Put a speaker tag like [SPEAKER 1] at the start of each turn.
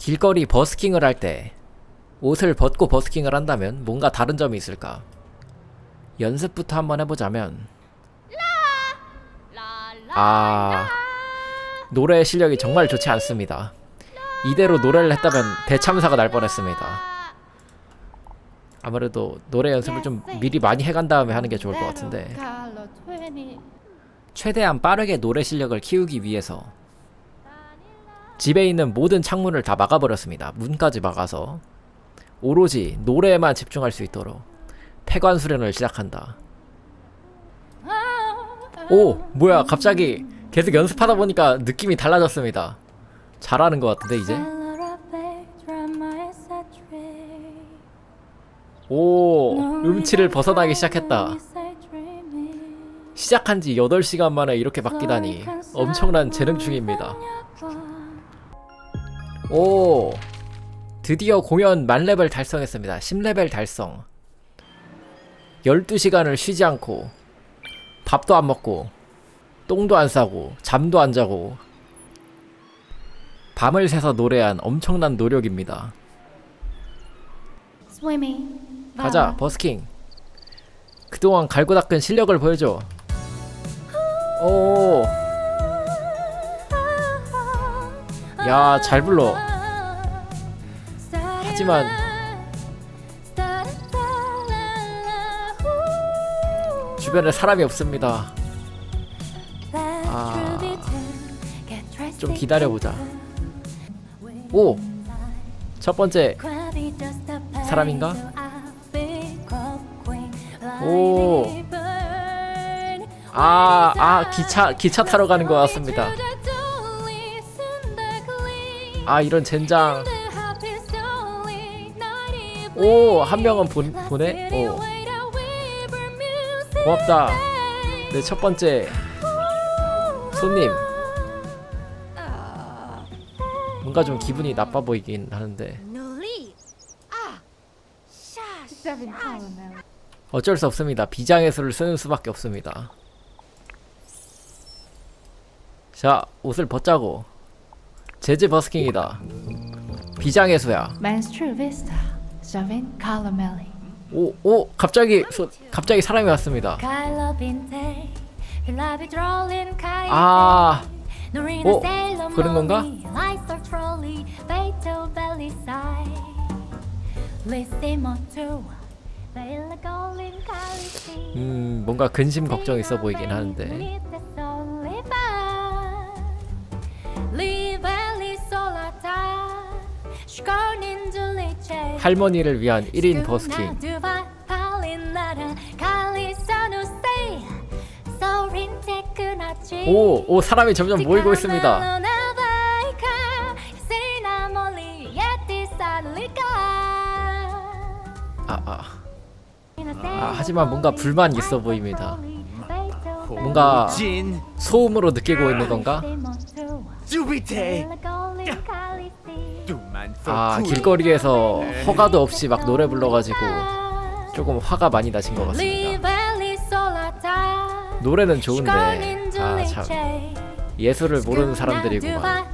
[SPEAKER 1] 길거리 버스킹을 할 때 옷을 벗고 버스킹을 한다면 뭔가 다른 점이 있을까? 연습부터 한번 해보자면 아 노래 실력이 정말 좋지 않습니다. 이대로 노래를 했다면 대참사가 날 뻔했습니다. 아무래도 노래 연습을 좀 미리 많이 해간 다음에 하는 게 좋을 것 같은데 최대한 빠르게 노래 실력을 키우기 위해서 집에 있는 모든 창문을 다 막아버렸습니다. 문까지 막아서 오로지 노래에만 집중할 수 있도록 폐관 수련을 시작한다. 오 뭐야 갑자기 계속 연습하다 보니까 느낌이 달라졌습니다. 잘하는 것 같은데 이제 오 음치를 벗어나기 시작했다. 시작한 지 8시간 만에 이렇게 바뀌다니 엄청난 재능충입니다. 오 드디어 공연 만레벨 달성했습니다. 10레벨 달성. 12시간을 쉬지 않고 밥도 안 먹고 똥도 안 싸고 잠도 안 자고 밤을 새서 노래한 엄청난 노력입니다. 가자 버스킹. 그동안 갈고 닦은 실력을 보여줘. 오 야, 잘 불러. 하지만 주변에 사람이 없습니다. 아, 좀 기다려보자. 오! 첫 번째 사람인가? 오. 아, 아, 기차, 기차 타러 가는 것 같습니다. 아, 이런 젠장. 오, 한 명은 보, 보내? 오, 고맙다. 내 첫 번째 손님. 뭔가 좀 기분이 나빠 보이긴 하는데 어쩔 수 없습니다. 비장의술을 쓰는 수밖에 없습니다. 자, 옷을 벗자고. 재즈 버스킹이다. 비장의 수야.
[SPEAKER 2] Menstrual Vista, Javin Calamelli.
[SPEAKER 1] 오, 오, 갑자기 소, 갑자기 사람이 왔습니다. 아, 오, 그런 건가? 음, 뭔가 근심 걱정 있어 보이긴 하는데. 할머니를 위한 1인 버스킹. 오, 오, 사람이 점점 모이고 있습니다. 아, 아. 아, 하지만 뭔가 불만이 있어 보입니다. 뭔가
[SPEAKER 3] 진
[SPEAKER 1] 소음으로 느끼고 있는 건가? 아, 길거리에서 허가도 없이 막 노래 불러가지고 조금 화가 많이 나신 것 같습니다. 노래는 좋은데, 아, 참. 예술을 모르는 사람들이구만.